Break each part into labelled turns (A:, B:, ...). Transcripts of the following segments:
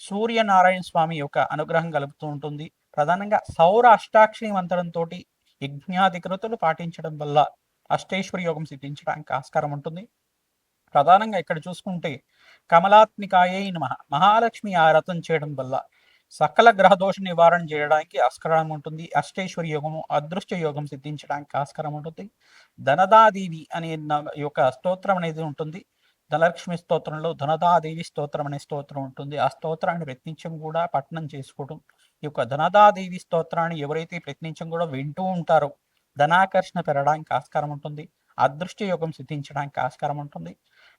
A: సూర్యనారాయణ స్వామి యొక్క అనుగ్రహం కలుపుతూ ఉంటుంది. ప్రధానంగా సౌర అష్టాక్షరి మంత్రంతో యజ్ఞాధికృతులు పాటించడం వల్ల అష్టేశ్వరి యోగం సిద్ధించడానికి ఆస్కారం ఉంటుంది. ప్రధానంగా ఇక్కడ చూసుకుంటే కమలాత్మికాయే నమ. మహాలక్ష్మి ఆరతం చేయడం వల్ల సకల గ్రహదోష నివారణ చేయడానికి ఆస్కారం ఉంటుంది. అష్టేశ్వరి యోగము అదృష్ట యోగం సిద్ధించడానికి ఆస్కారం ఉంటుంది. ధనదాదేవి అనే యొక్క స్తోత్రం అనేది ఉంటుంది. ధనలక్ష్మి స్తోత్రంలో ధనదాదేవి స్తోత్రం అనే స్తోత్రం ఉంటుంది. ఆ స్తోత్రాన్ని ప్రయత్నించం కూడా పఠనం చేసుకోవడం ఈ యొక్క ధనదాదేవి స్తోత్రాన్ని ఎవరైతే ప్రయత్నించం కూడా వింటూ ఉంటారో ధనాకర్షణ పెరగడానికి ఆస్కారం ఉంటుంది. అదృష్ట యోగం సిద్ధించడానికి ఆస్కారం ఉంటుంది.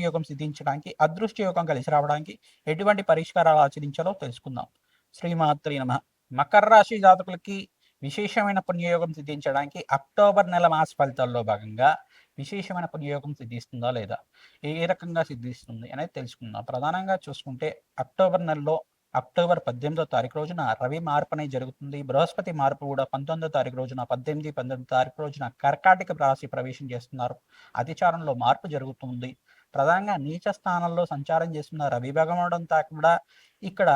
A: యోగం సిద్ధించడానికి అదృష్ట యోగం కలిసి రావడానికి ఎటువంటి పరిష్కారాలు ఆచరించాలో తెలుసుకుందాం. శ్రీమాత్రి నమ. మకర రాశి జాతకులకి విశేషమైన పుణ్యయోగం సిద్ధించడానికి అక్టోబర్ నెల మాస ఫలితాల్లో భాగంగా విశేషమైన పుణ్యయోగం సిద్ధిస్తుందా లేదా? ఏ రకంగా సిద్ధిస్తుంది అనేది తెలుసుకుందాం. ప్రధానంగా చూసుకుంటే అక్టోబర్ నెలలో అక్టోబర్ పద్దెనిమిదో తారీఖు రోజున రవి మార్పు అనేది జరుగుతుంది. బృహస్పతి మార్పు కూడా పంతొమ్మిదో తారీఖు రోజున పద్దెనిమిది పంతొమ్మిది తారీఖు రోజున కర్కాటక రాశి ప్రవేశం చేస్తున్నారు. అతిచారంలో మార్పు జరుగుతుంది. ప్రధానంగా నీచ స్థానంలో సంచారం చేస్తున్న రవి భగవంతా కూడా ఇక్కడ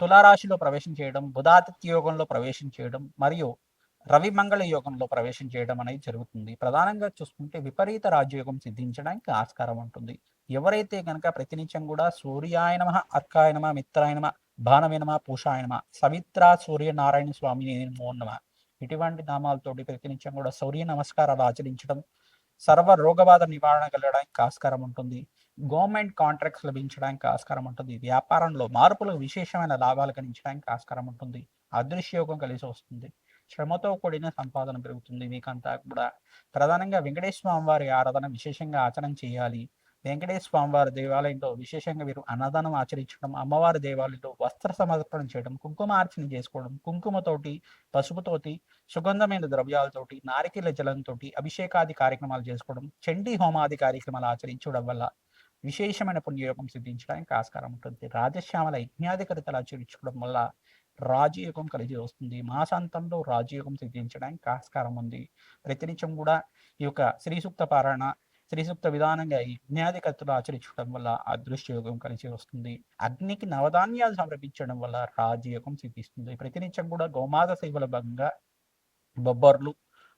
A: తులారాశిలో ప్రవేశం చేయడం బుధాదిత్య యోగంలో ప్రవేశం చేయడం మరియు రవి మంగళ యోగంలో ప్రవేశం చేయడం అనేది జరుగుతుంది. ప్రధానంగా చూసుకుంటే విపరీత రాజయోగం సిద్ధించడానికి ఆస్కారం ఉంటుంది. ఎవరైతే కనుక ప్రతినిత్యం కూడా సూర్యాయనమ అర్కాయనమ మిత్రాయనమ భానవేనమ పూషాయనమ సవిత్ర సూర్యనారాయణ స్వామిని నమ ఇటువంటి నామాలతోటి ప్రతినిత్యం కూడా సూర్య నమస్కారాలు ఆచరించడం సర్వ రోగబాధ నివారణ కలగడానికి ఆస్కారం ఉంటుంది. గవర్నమెంట్ కాంట్రాక్ట్స్ లభించడానికి ఆస్కారం ఉంటుంది. వ్యాపారంలో మార్పులు విశేషమైన లాభాలు గణించడానికి ఆస్కారం ఉంటుంది. అదృశ్యయోగం కలిసి వస్తుంది. శ్రమతో కూడిన సంపాదన పెరుగుతుంది. మీకంతా కూడా ప్రధానంగా వెంకటేశ్వర స్వామి వారి ఆరాధన విశేషంగా ఆచరణ చేయాలి. వెంకటేశ్వర స్వామివారి దేవాలయంలో విశేషంగా వీరు అన్నదానం ఆచరించడం అమ్మవారి దేవాలయంలో వస్త్ర సమర్పణ చేయడం కుంకుమార్చన చేసుకోవడం కుంకుమతోటి పసుపుతోటి సుగంధమైన ద్రవ్యాలతోటి నారికేల జలంతో అభిషేకాది కార్యక్రమాలు చేసుకోవడం చండీ హోమాది కార్యక్రమాలు ఆచరించడం వల్ల విశేషమైన పుణ్యయోగం సిద్ధించడానికి ఆస్కారం ఉంటుంది. రాజశ్యామల యజ్ఞాధికరితలు ఆచరించుకోవడం వల్ల రాజయోగం కలిగి వస్తుంది. మాసాంతంలో రాజయోగం సిద్ధించడానికి ఆస్కారం ఉంది. ప్రతినిత్యం కూడా ఈ యొక్క శ్రీ సూక్త పారాయణ శ్రీసూక్త విధానంగా యజ్ఞాధికత్తులు ఆచరించడం వల్ల అదృష్టయోగం కలిసి వస్తుంది. అగ్నికి నవధాన్యాలు సమర్పించడం వల్ల రాజయోగం సిద్ధిస్తుంది. ప్రతినిత్యం కూడా గోమాత సేవల భాగంగా బొబ్బర్లు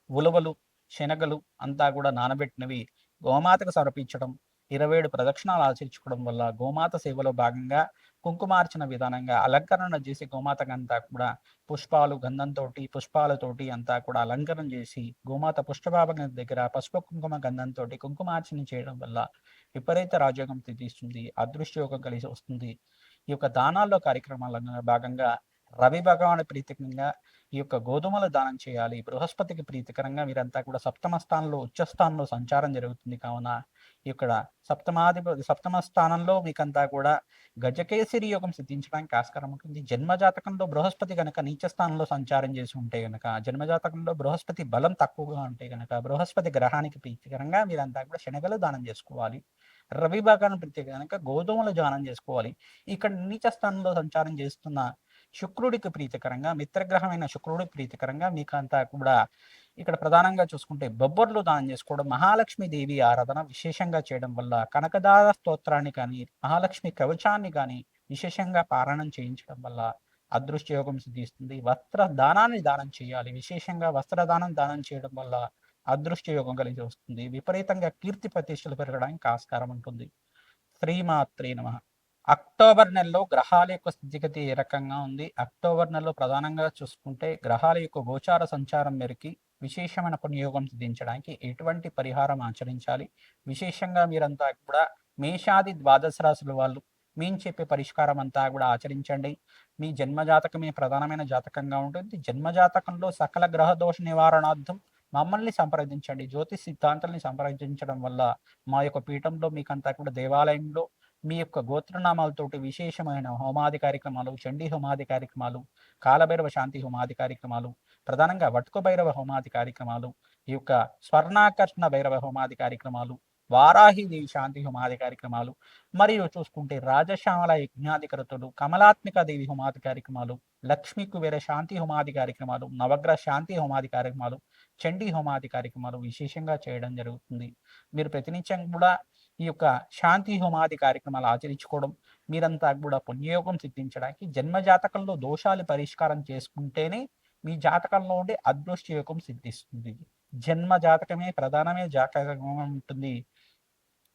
A: ఉలవలు శనగలు అంతా కూడా నానబెట్టినవి గోమాతకు సమర్పించడం ఇరవై ఏడు ప్రదక్షిణాలు ఆచరించుకోవడం వల్ల గోమాత సేవలో భాగంగా కుంకుమార్చన విధానంగా అలంకరణ చేసి గోమాతకు అంతా కూడా పుష్పాలు గంధంతో పుష్పాలతోటి అంతా కూడా అలంకరణ చేసి గోమాత పుష్పభావం దగ్గర పసుపు కుంకుమ గంధంతో కుంకుమార్చన చేయడం వల్ల విపరీత రాజయోగం తీస్తుంది అదృష్టయోగం కలిసి వస్తుంది. ఈ యొక్క దానాల్లో కార్యక్రమాల భాగంగా రవి భగవాను ప్రీతికంగా ఈ యొక్క గోధుమలు దానం చేయాలి బృహస్పతికి ప్రీతికరంగా మీరంతా కూడా సప్తమ స్థానంలో ఉచ్చ స్థానంలో సంచారం జరుగుతుంది కావున ఇక్కడ సప్తమాధిపతి సప్తమ స్థానంలో మీకంతా కూడా గజకేసరి యోగం సిద్ధించడానికి ఆస్కారం ఉంటుంది. జన్మజాతకంలో బృహస్పతి కనుక నీచ స్థానంలో సంచారం చేసి ఉంటే గనక జన్మజాతకంలో బృహస్పతి బలం తక్కువగా ఉంటే గనక బృహస్పతి గ్రహానికి ప్రీతికరంగా మీరంతా కూడా శనగలు దానం చేసుకోవాలి. రవి భాగాన్ని ప్రత్యేక కనుక గోధుమలు దానం చేసుకోవాలి. ఇక్కడ నీచ స్థానంలో సంచారం చేస్తున్న శుక్రుడికి ప్రీతికరంగా మిత్రగ్రహమైన శుక్రుడి ప్రీతికరంగా మీకు అంతా కూడా ఇక్కడ ప్రధానంగా చూసుకుంటే బొబ్బర్లు దానం చేసుకోవడం మహాలక్ష్మి దేవి ఆరాధన విశేషంగా చేయడం వల్ల కనకదార స్తోత్రాన్ని కానీ మహాలక్ష్మి కవచాన్ని కానీ విశేషంగా పారాయణం చేయించడం వల్ల అదృష్ట యోగం సిద్ధిస్తుంది. వస్త్ర దానాన్ని దానం చేయాలి. విశేషంగా వస్త్రదానం దానం చేయడం వల్ల అదృష్ట యోగం కలిగి వస్తుంది. విపరీతంగా కీర్తి ప్రతిష్టలు పెరగడానికి ఆస్కారం ఉంటుంది. శ్రీమాత్రే నమ. అక్టోబర్ నెలలో గ్రహాల యొక్క స్థితిగతి ఏ రకంగా ఉంది? అక్టోబర్ నెలలో ప్రధానంగా చూసుకుంటే గ్రహాల యొక్క గోచార సంచారం మేరకి విశేషమైన పునియోగం సిద్ధించడానికి ఎటువంటి పరిహారం ఆచరించాలి? విశేషంగా మీరంతా కూడా మేషాది ద్వాదశ రాశుల వాళ్ళు మేము చెప్పే పరిష్కారం అంతా కూడా ఆచరించండి. మీ జన్మజాతకమే ప్రధానమైన జాతకంగా ఉంటుంది. జన్మజాతకంలో సకల గ్రహ దోష నివారణార్థం మమ్మల్ని సంప్రదించండి. జ్యోతిష్ సిద్ధాంతాలని సంప్రదించడం వల్ల మా యొక్క పీఠంలో మీకంతా కూడా దేవాలయంలో మీ యొక్క గోత్రనామాలతోటి విశేషమైన హోమాది కార్యక్రమాలు చండీ హోమాది కార్యక్రమాలు కాలభైరవ శాంతి హోమాది కార్యక్రమాలు ప్రధానంగా వటుక భైరవ హోమాది కార్యక్రమాలు ఈ యొక్క స్వర్ణాకర్షణ భైరవ హోమాది కార్యక్రమాలు వారాహిదేవి శాంతి హోమాది కార్యక్రమాలు మరియు చూసుకుంటే రాజశ్యామల యజ్ఞాధికృతులు కమలాత్మిక దేవి హోమాది కార్యక్రమాలు లక్ష్మీ కుబేర శాంతి హోమాది కార్యక్రమాలు నవగ్రహ శాంతి హోమాది కార్యక్రమాలు చండీ హోమాది కార్యక్రమాలు విశేషంగా చేయడం జరుగుతుంది. మీరు ప్రతినిత్యం కూడా ఈ యొక్క శాంతి హోమాది కార్యక్రమాలు ఆచరించుకోవడం మీరంతా కూడా పుణ్యయోగం సిద్ధించడానికి జన్మజాతకంలో దోషాలు పరిష్కారం చేసుకుంటేనే మీ జాతకంలో ఉండే అదృష్ట యోగం సిద్ధిస్తుంది. జన్మ జాతకమే ప్రధానమైన జాతకంగా ఉంటుంది.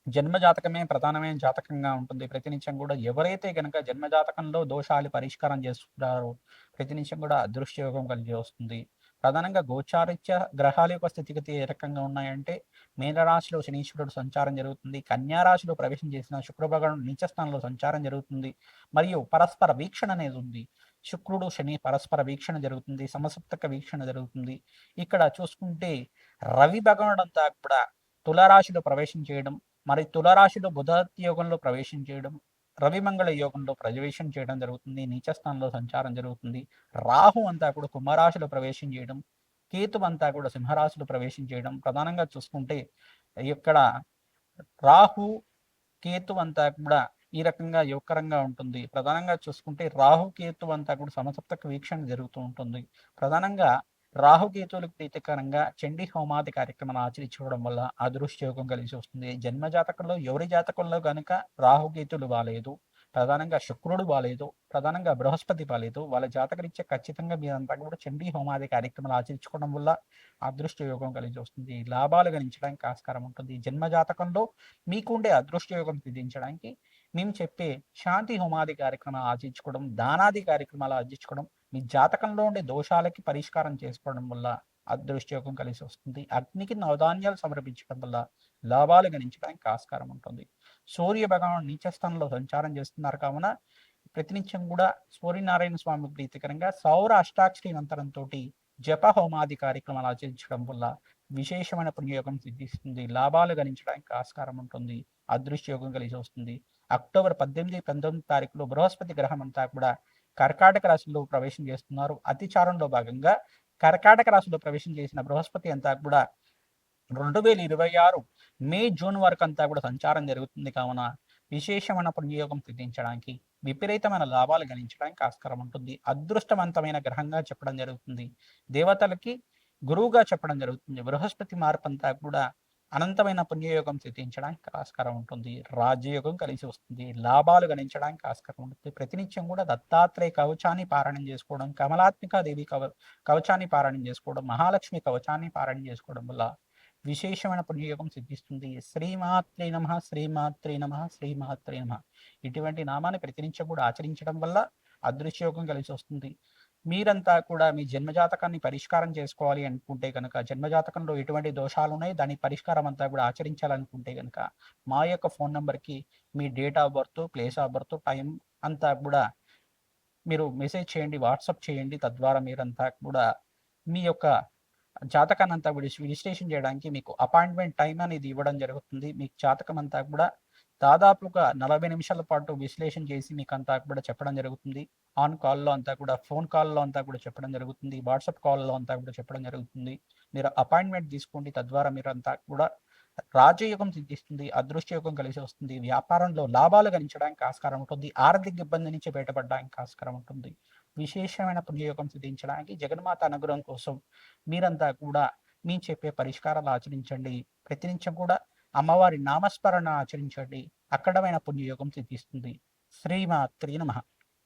A: జన్మ జాతకమే ప్రధానమైన జాతకంగా ఉంటుంది. ప్రతినిత్యం కూడా ఎవరైతే కనుక జన్మ జాతకంలో దోషాలు పరిష్కారం చేసుకుంటారో ప్రతినిత్యం కూడా అదృష్ట యోగం కలిగి వస్తుంది. ప్రధానంగా గోచారిత్య గ్రహాల యొక్క స్థితిగతి ఏ రకంగా ఉన్నాయంటే మీనరాశిలో శనీశ్వరుడు సంచారం జరుగుతుంది. కన్యారాశిలో ప్రవేశం చేసిన శుక్రభగవాను నీచస్థానంలో సంచారం జరుగుతుంది. మరియు పరస్పర వీక్షణ అనేది ఉంది. శుక్రుడు శని పరస్పర వీక్షణ జరుగుతుంది సమసప్తక వీక్షణ జరుగుతుంది. ఇక్కడ చూసుకుంటే రవి భగవానుడు అంతా కూడా తులారాశిలో ప్రవేశం చేయడం మరి తులారాశిలో బుధ యోగంలో ప్రవేశం చేయడం రవిమంగళ యోగంలో ప్రవేశం చేయడం జరుగుతుంది నీచస్థానంలో సంచారం జరుగుతుంది. రాహు అంతా కూడా కుంభరాశిలో ప్రవేశం చేయడం కేతు అంతా కూడా సింహరాశిలో ప్రవేశం చేయడం. ప్రధానంగా చూసుకుంటే ఇక్కడ రాహు కేతు అంతా కూడా ఈ రకంగా యువకరంగా ఉంటుంది. ప్రధానంగా చూసుకుంటే రాహుకేతు అంతా కూడా సమసప్తక వీక్షణ జరుగుతూ ఉంటుంది. ప్రధానంగా రాహుకేతువులకు ప్రీతికరంగా చండీ హోమాది కార్యక్రమాలు ఆచరించుకోవడం వల్ల అదృష్టయోగం కలిసి వస్తుంది. జన్మ జాతకంలో ఎవరి జాతకంలో గనుక రాహుకేతులు బాలేదు ప్రధానంగా శుక్రుడు బాలేదు ప్రధానంగా బృహస్పతి బాలేదు వాళ్ళ జాతకరీత్యా ఖచ్చితంగా మీరంతా కూడా చండీ హోమాది కార్యక్రమాలు ఆచరించుకోవడం వల్ల అదృష్ట యోగం కలిసి వస్తుంది. లాభాలు గణించడానికి ఆస్కారం ఉంటుంది. జన్మ జాతకంలో మీకుండే అదృష్ట యోగం సిద్ధించడానికి మేము చెప్పే శాంతి హోమాది కార్యక్రమాలు ఆచరించుకోవడం దానాది కార్యక్రమాలు ఆచరించుకోవడం మీ జాతకంలో ఉండే దోషాలకి పరిష్కారం చేసుకోవడం వల్ల అదృష్టయోగం కలిసి వస్తుంది. అగ్నికి నవధాన్యాలు సమర్పించడం వల్ల లాభాలు గణించడానికి ఆస్కారం ఉంటుంది. సూర్య భగవాన్ నీచస్థానంలో సంచారం చేస్తున్నారు కావున ప్రతినిత్యం కూడా సూర్యనారాయణ స్వామి ప్రీతికరంగా సౌర అష్టాక్షరి మంత్రంతో జప హోమాది కార్యక్రమాలు ఆచరించడం వల్ల విశేషమైన పుణ్యయోగం సిద్ధిస్తుంది. లాభాలు గణించడానికి ఆస్కారం ఉంటుంది. అదృష్టయోగం కలిసి వస్తుంది. అక్టోబర్ పద్దెనిమిది పంతొమ్మిది తారీఖులో బృహస్పతి గ్రహం అంతా కూడా కర్కాటక రాశిలో ప్రవేశం చేస్తున్నారు. అతిచారంలో భాగంగా కర్కాటక రాశిలో ప్రవేశం చేసిన బృహస్పతి అంతా కూడా రెండు వేల ఇరవై ఆరు మే జూన్ వరకు అంతా కూడా సంచారం జరుగుతుంది కావున విశేషమైన పుణ్యయోగం సిద్ధించడానికి విపరీతమైన లాభాలు గణించడానికి ఆస్కారం ఉంటుంది. అదృష్టవంతమైన గ్రహంగా చెప్పడం జరుగుతుంది. దేవతలకి గురువుగా చెప్పడం జరుగుతుంది. బృహస్పతి మార్పు అంతా కూడా అనంతమైన పుణ్యయోగం సిద్ధించడానికి ఆస్కారం ఉంటుంది. రాజ్యయోగం కలిసి వస్తుంది. లాభాలు గణించడానికి ఆస్కారం ఉంటుంది. ప్రతినిత్యం కూడా దత్తాత్రేయ కవచాన్ని పారాయణం చేసుకోవడం కమలాత్మిక దేవి కవ కవచాన్ని పారాయణం చేసుకోవడం మహాలక్ష్మి కవచాన్ని పారాయణం చేసుకోవడం వల్ల విశేషమైన పుణ్యయోగం సిద్ధిస్తుంది. శ్రీమాత్రే నమ శ్రీమాత్రే నమ శ్రీమాత్రే నమ. ఇటువంటి నామాన్ని ప్రతినిత్యం కూడా ఆచరించడం వల్ల అదృశ్యయోగం కలిసి వస్తుంది. మీరంతా కూడా మీ జన్మజాతకాన్ని పరిష్కారం చేసుకోవాలి అనుకుంటే కనుక జన్మజాతకంలో ఎటువంటి దోషాలు ఉన్నాయి దాని పరిష్కారం అంతా కూడా ఆచరించాలనుకుంటే కనుక మా యొక్క ఫోన్ నెంబర్కి మీ date of birth place of birth time అంతా కూడా మీరు మెసేజ్ చేయండి వాట్సాప్ చేయండి. తద్వారా మీరంతా కూడా మీ యొక్క జాతకాన్ని అంతా విశ్లేషణ చేయడానికి మీకు అపాయింట్మెంట్ టైం అనేది ఇవ్వడం జరుగుతుంది. మీకు జాతకం అంతా కూడా దాదాపుగా నలభై నిమిషాల పాటు విశ్లేషణ చేసి మీకు అంతా కూడా చెప్పడం జరుగుతుంది. ఆన్ కాల్లో అంతా కూడా ఫోన్ కాల్లో అంతా కూడా చెప్పడం జరుగుతుంది. వాట్సాప్ కాల్లో అంతా కూడా చెప్పడం జరుగుతుంది. మీరు అపాయింట్మెంట్ తీసుకోండి. తద్వారా మీరు అంతా కూడా రాజయోగం సిద్ధిస్తుంది. అదృష్టయోగం కలిసి వస్తుంది. వ్యాపారంలో లాభాలు గణించడానికి ఆస్కారం ఉంటుంది. ఆర్థిక ఇబ్బంది నుంచి బయటపడడానికి ఆస్కారం ఉంటుంది. విశేషమైన పుణ్యయోగం సిద్ధించడానికి జగన్మాత అనుగ్రహం కోసం మీరంతా కూడా మీ చెప్పే పరిష్కారాలు ఆచరించండి. ప్రతినిత్యం కూడా అమ్మవారి నామస్మరణ ఆచరించండి. అక్కడమైన పుణ్యయోగం సిద్ధిస్తుంది. శ్రీమాత్రి నమ.